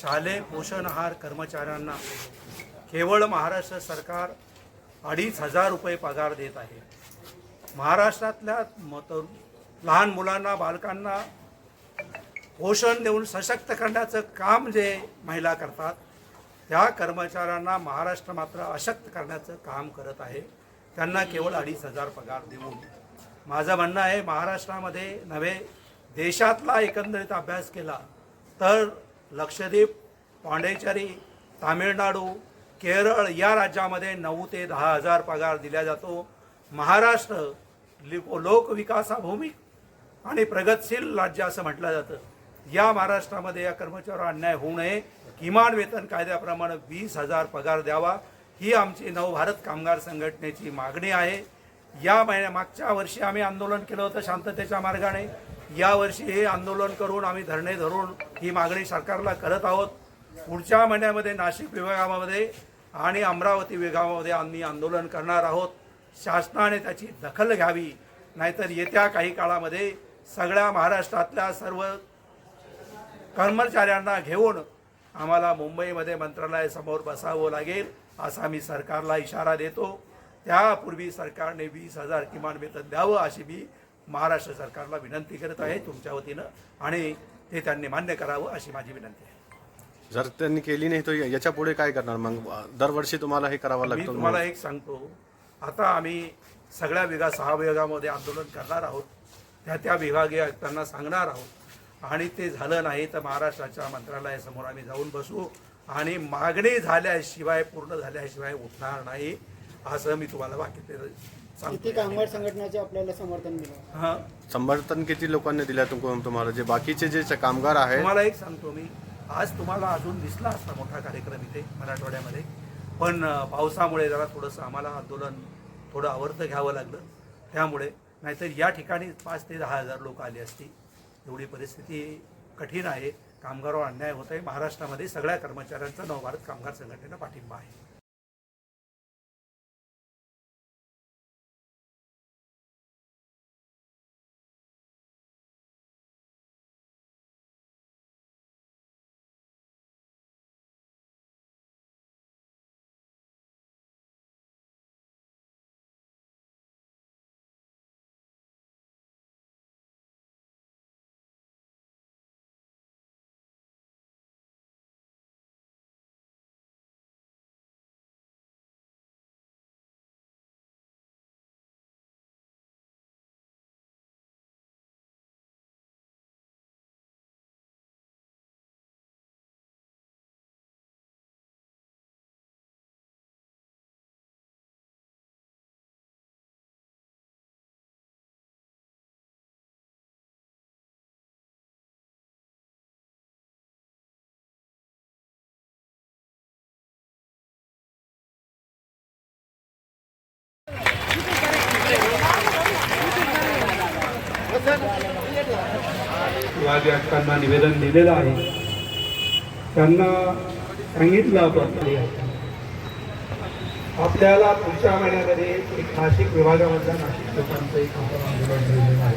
शालेय पोषण आहार कर्मचाऱ्यांना केवळ महाराष्ट्र सरकार अडीच हजार रुपये पगार देत आहे. महाराष्ट्रातल्या मत लहान मुलांना बालकांना पोषण देऊन सशक्त करण्याचं काम जे महिला करतात त्या कर्मचाऱ्यांना महाराष्ट्र मात्र अशक्त करण्याचं काम करत आहे. त्यांना केवळ अडीच हजार पगार देऊन. माझं म्हणणं आहे महाराष्ट्रामध्ये नव्हे देशातला एकंदरीत अभ्यास केला तर लक्षद्वीप पांडेचेरी तामिळनाडू केरळ या राज्यामध्ये नऊ ते दहा हजार पगार दिला जातो. महाराष्ट्र लि- लोकविकासाभूमी आणि प्रगतशील राज्य असं म्हटलं जातं. या महाराष्ट्रामध्ये या कर्मचाऱ्यावर अन्याय होऊ नये. किमान वेतन कायद्याप्रमाणे वीस हजार पगार द्यावा. ही आमची नवभारत कामगार संघटनेची मागणी आहे. या महिन्या मागच्या वर्षी आम्ही आंदोलन केलं होतं शांततेच्या मार्गाने. यावर्षी हे आंदोलन करून आम्ही धरणे धरून ही मागणी सरकारला करत आहोत. पुढच्या महिन्यामध्ये नाशिक विभागामध्ये आणि अमरावती विभागामध्ये आम्ही आंदोलन करणार आहोत. शासनाने त्याची दखल घ्यावी नाहीतर येत्या काही काळामध्ये सगळ्या महाराष्ट्रातल्या सर्व कर्मचाऱ्यांना घेऊन आम्हाला मुंबईमध्ये मंत्रालयासमोर बसावं लागेल असा मी सरकारला इशारा देतो. त्यापूर्वी सरकारने वीस हजार किमान वेतन द्यावं अशी मी महाराष्ट्र सरकारला विनंती करत आहे तुमच्या वतीनं आणि ते त्यांनी मान्य करावं अशी माझी विनंती आहे. जर त्यांनी केली नाही तर याच्यापुढे काय करणार? मग दरवर्षी तुम्हाला हे करावं मी लागतं? तुम्हाला एक सांगतो. आता आम्ही सगळ्या विभाग सहा विभागामध्ये आंदोलन करणार आहोत. त्या त्या विभागीय आयुक्तांना सांगणार आहोत. आणि ते झालं नाही तर महाराष्ट्राच्या मंत्रालयासमोर आम्ही जाऊन बसू. आणि मागणी झाल्याशिवाय पूर्ण झाल्याशिवाय उठणार नाही असं मी तुम्हाला बाकी किती सांगतो कामगार संघटनाचे आपल्याला समर्थन मिळालं हां. समर्थन किती लोकांना दिलं तुम- तुम्हाला? जे बाकीचे जे कामगार आहेत तुम्हाला एक सांगतो मी. आज तुम्हाला अजून दिसला असता मोठा कार्यक्रम इथे मराठवाड्यामध्ये. पण अ, पावसामुळे जरा थोडंसं आम्हाला आंदोलन थोडं आवर्त घ्यावं लागलं. त्यामुळे नाहीतर या ठिकाणी पाच ते दहा हजार लोक आली असती एवढी परिस्थिती कठीण आहे. कामगारावर अन्याय होत आहे महाराष्ट्रामध्ये सगळ्या कर्मचाऱ्यांचा नवभारत कामगार संघटनेला पाठिंबा आहे. विभागीय आयुक्तांना निवेदन दिलेलं आहे. त्यांना सांगितलं आपण आपल्याला पुढच्या महिन्यामध्ये एक नाशिक विभागामधल्या नाशिक लोकांचं एक आपण आंदोलन ठेवलेलं आहे.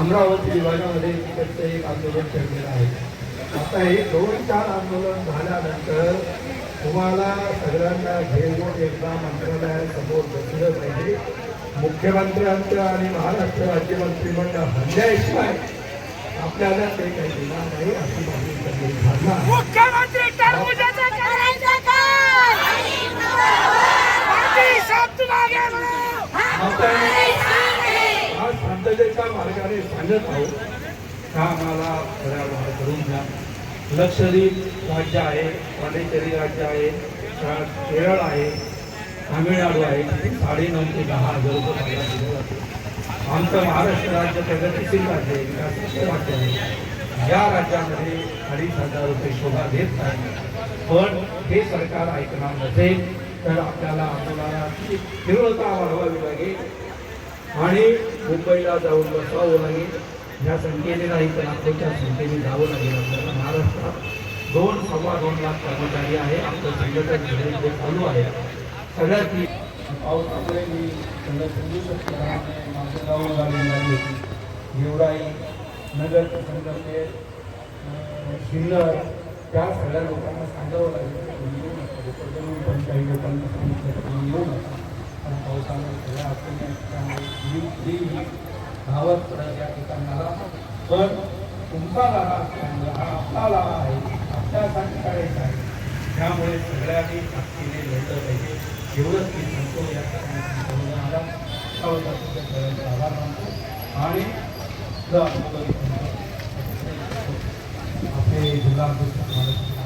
अमरावती विभागामध्ये तिकडचं एक आंदोलन ठेवलेलं आहे. आता हे दोन चार आंदोलन झाल्यानंतर तुम्हाला सगळ्यांना घेऊन एकदा मंत्रालयासमोर बसलं पाहिजे. मुख्यमंत्र्यांचं आणि महाराष्ट्र राज्य मंत्रिमंडळ हल्ल्याशिवाय आपल्याला ते काही देणार नाही अशी माझी सगळी भावना आहे मुख्यमंत्री टरबुजाचा करायचा काय? पार्टी शब्द मागे. म्हणून आपण आज शांततेच्या मार्गाने सांगत आहोत का आम्हाला थोड्या वेळा करून घ्या लक्षद्वीप राज्य आहे पांडेचेरी राज्य आहे केरळ आहे तामिळनाडू आहे. साडेनऊ ते दहा हजार रुपये पगार दिले जाते आमचं महाराष्ट्र राज्य प्रगतीशील राज्य आहे राज्य आहे. या राज्यामध्ये अडीच हजार रुपये शोभा देत नाही. पण हे सरकार ऐकणार नसेल तर आपल्याला आंदोलनाची तीव्रता वाढवावी लागेल आणि मुंबईला जाऊन बसवावं लागेल. ह्या संख्येने नाही तर आपल्याच्या संख्येने जावं लागेल. आपल्याला महाराष्ट्रात दोन सव्वा दोन लाख कर्मचारी आहे. आपलं संघटन जे चालू आहे सगळ्यात पाऊस आपले मी समजू शकतो त्यामुळे माझं गाव गाडी लागली गेवराई नगर संगमनेर सिन्नर त्या सगळ्या लोकांना सांगावं लागेल. येऊ नका उपक्रम पण काही लोकांना सांगितलं तुम्ही येऊ नका. पण पावसामुळे सगळ्या अडचणी धावत पडत या ठिकाणाला. पण तुमचा लढा असल्यामुळे हा आपला लढा आहे. आपल्यासाठी करायचा आहे त्यामुळे सगळ्यांनी ताकदीने लढलं पाहिजे. एवढंच मी सांगतो या ठिकाणी सांगतो आभार मानतो आणि आपले जिल्हा अध्यक्ष